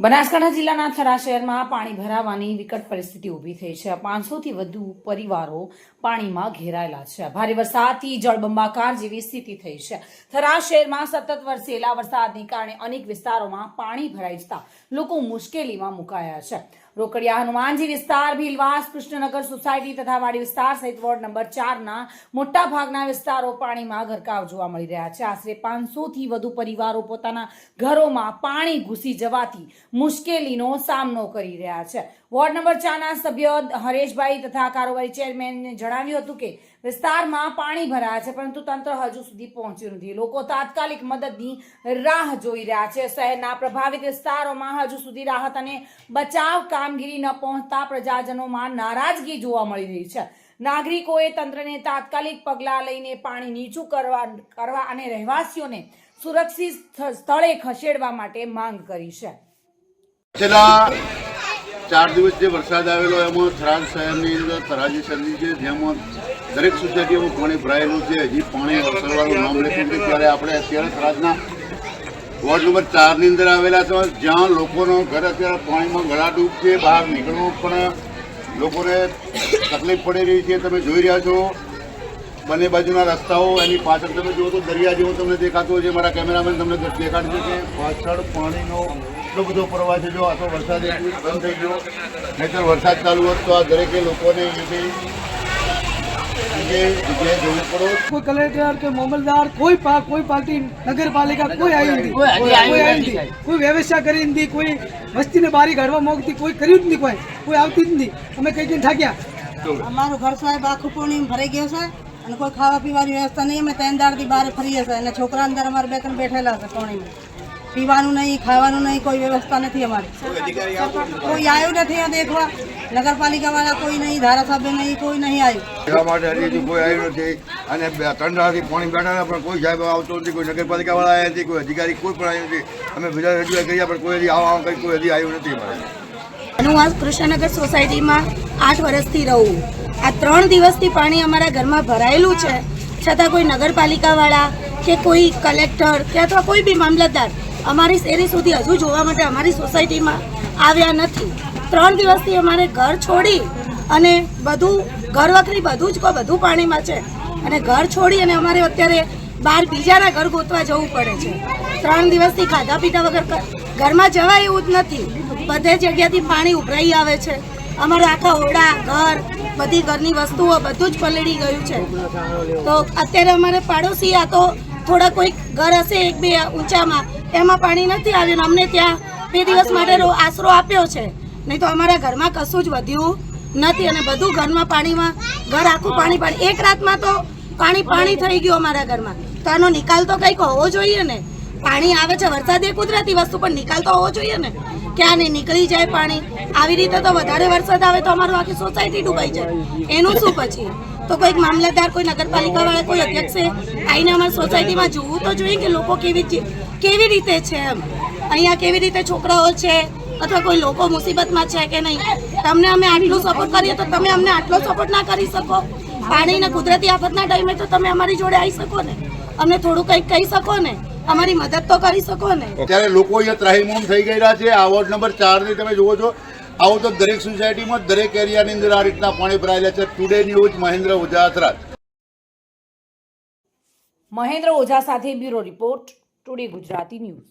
બનાસકાંઠા જિલ્લાના થરા શહેરમાં પાણી ભરાવાની વિકટ પરિસ્થિતિ ઊભી થઈ છે. પાંચસોથી વધુ પરિવારો પાણીમાં ઘેરાયેલા છે. ભારે વરસાદથી જળબંબાકાર જેવી સ્થિતિ થઈ છે. થરા શહેરમાં સતત વરસેલા વરસાદને કારણે અનેક વિસ્તારોમાં પાણી ભરાઈ જતા લોકો મુશ્કેલીમાં મુકાયા છે. રોકડિયા હનુમાનજી વિસ્તાર, ભીલવાસ, કૃષ્ણનગર સોસાયટી તથા વાડી વિસ્તાર સહિત વોર્ડ નંબર ચારના મોટા ભાગના વિસ્તારો પાણીમાં ગરકાવ જોવા મળી રહ્યા છે. આશરે પાંચસોથી વધુ પરિવારો પોતાના ઘરોમાં પાણી ઘૂસી જવાથી મુશ્કેલીનો સામનો કરી રહ્યા છે. વોર્ડ નંબર ચારના સભ્ય હરેશભાઈ તથા કારોબારી ચેરમેનને જણાવ્યું હતું કે વિસ્તારમાં પાણી ભરાયા છે, પરંતુ તંત્ર હજુ સુધી પહોંચ્યું નથી. લોકો તાત્કાલિક મદદની રાહ જોઈ રહ્યા છે. શહેરના પ્રભાવિત વિસ્તારોમાં હજુ સુધી રાહત અને બચાવ કામગીરી ન પહોંચતા પ્રજાજનોમાં નારાજગી જોવા મળી રહી છે. નાગરિકોએ તંત્રને તાત્કાલિક પગલાં લઈને પાણી નીચું કરવા કરવા અને રહેવાસીઓને સુરક્ષિત સ્થળે ખસેડવા માટે માંગ કરી છે. છેલ્લા ચાર દિવસ જે વરસાદ આવેલો, એમાં થરાદ શહેરની અંદર તરાજી સર્જી છે, જેમાં દરેક સોસાયટીઓમાં પાણી ભરાયેલું છે, હજી પાણી અવસરવાનું નામ લેતું છે ત્યારે આપણે અત્યારે થરાદના વોર્ડ નંબર ચારની અંદર આવેલા છે, જ્યાં લોકોનો ઘર અત્યારે પાણીમાં ગળાડૂબ છે, બહાર નીકળવું પણ લોકોને તકલીફ પડી રહી છે. તમે જોઈ રહ્યા છો, બંને બાજુના રસ્તાઓ, એની પાછળ તમે જુઓ તો દરિયા જેવો તમને દેખાતો હોય છે. મારા કેમેરામેન તમને દેખાડશે કે પાછળ પાણીનો એટલો બધો પ્રવાહ છે જો આ તો વરસાદ બંધ થઈ ગયો. નહીંતર વરસાદ ચાલુ હોત તો આ દરેકે લોકોને કોઈ કલેક્ટર કે મામલદાર કોઈ કોઈ પાર્ટી નગરપાલિકા કોઈ આવી નથી. કોઈ આવી નથી, નથી. વ્યવસ્થા કરી નથી કોઈ વસ્તીને બારી કાઢવા માંગતી કોઈ કર્યું જ નહીં કોઈ. કોઈ આવતી જ નથી. અમે કઈ કઈ થાક્યા. અમારું ઘર સાહેબ આખું પાણી ભરાઈ ગયું છે અને કોઈ ખાવા પીવાની વ્યવસ્થા નહીં. અમે ત્રણ દાડથી બહાર ફરીએ છીએ અને છોકરા અંદર અમારે બે ત્રણ બેઠેલા છે પાણીમાં પીવાનું નહીં ખાવાનું નહીં કોઈ વ્યવસ્થા નથી અમારી. કોઈ આવ્યું નથી આ દેખવા. નગરપાલિકા વાળા કોઈ નહીં ધારાસભ્ય નહીં કોઈ નહીં આવ્યું એવા માટે હજી કોઈ આવ્યું નથી. અને દાડાથી પાણી બેઠા પણ કોઈ સાહેબ આવતો નથી કોઈ નગરપાલિકા વાળા આવ્યા નથી કોઈ અધિકારી કોઈ પણ આવ્યું નથી. અમે બધા રજૂઆત કર્યા પણ કોઈ હજી આવા આવા કોઈ હજી આવ્યું નથી અમારે. હું આ કૃષ્ણનગર સોસાયટીમાં આઠ વર્ષથી રહું. આ ત્રણ દિવસથી પાણી અમારા ઘરમાં ભરાયેલું છે. છતાં કોઈ નગરપાલિકાવાળા કે કોઈ કલેક્ટર કે અથવા કોઈ બી મામલતદાર અમારી શેરી સુધી હજુ જોવા માટે અમારી સોસાયટીમાં આવ્યા નથી. ત્રણ દિવસથી અમારે ઘર છોડી અને બધું, ઘર વખરી બધું જ બધું પાણીમાં છે. અને ઘર છોડી અને અમારે અત્યારે બહાર બીજાના ઘર ગોતવા જવું પડે છે. ત્રણ દિવસથી ખાધા પીધા વગર ઘરમાં જવાય એવું જ નથી. બધે જગ્યાથી પાણી ઉભરાઈ આવે છે. અમારા આખા ઓરડા, ઘર, બધી ઘરની વસ્તુઓ બધું જ પલળી ગયું છે. તો અત્યારે અમારે પાડોશી આ તો થોડા કોઈક ઘર હશે એક બે ઊંચામાં એમાં પાણી નથી આવ્યું અમને ત્યાં બે દિવસ માટે આશરો આપ્યો છે. નહીં તો અમારા ઘરમાં કશું જ વધ્યું નથી અને બધું ઘરમાં પાણીમાં, ઘર આખું પાણી પાણી એક રાતમાં તો પાણી પાણી થઈ ગયું અમારા ઘરમાં. તો આનો નિકાલ તો કંઈક હોવો જોઈએ ને? પાણી આવે છે, વરસાદ એ કુદરતી વસ્તુ પણ નિકાલ તો હોવો જોઈએ ને. ક્યાં નહીં નીકળી જાય પાણી. આવી રીતે તો વધારે વરસાદ આવે તો અમારું આખી સોસાયટી ડૂબાઈ જાય. એનું શું પછી? તો કોઈક મામલતદાર, કોઈ નગરપાલિકા વાળા કોઈ અધ્યક્ષે આવીને અમારી સોસાયટીમાં જોવું તો જોઈએ કે લોકો કેવી કેવી રીતે છે એમ. અહીંયા કેવી રીતે છોકરાઓ છે અથવા કોઈ લોકો મુસીબતમાં છે કે નહીં? તમને અમે આટલું સપોર્ટ કરીએ તો તમે અમને આટલો સપોર્ટ ના કરી શકો. પાણીને કુદરતી આફતના ટાઈમે તો તમે અમારી જોડે આવી શકો ને. અમને થોડું કંઈક કહી શકો ને. અમારી મદદ તો કરી શકો ને. અત્યારે લોકો અહીંયા ત્રાહીમોમ થઈ ગયેલા છે. આ વોર્ડ નંબર ચારની તમે જુઓ છો આવું તો દરેક સોસાયટીમાં દરેક એરિયાની અંદર આ રીતના પાણી ભરાયેલા છે. ટુડે ન્યૂઝ મહેન્દ્ર ઓઝા મહેન્દ્ર ઓઝા સાથે bureau report today Gujarati news.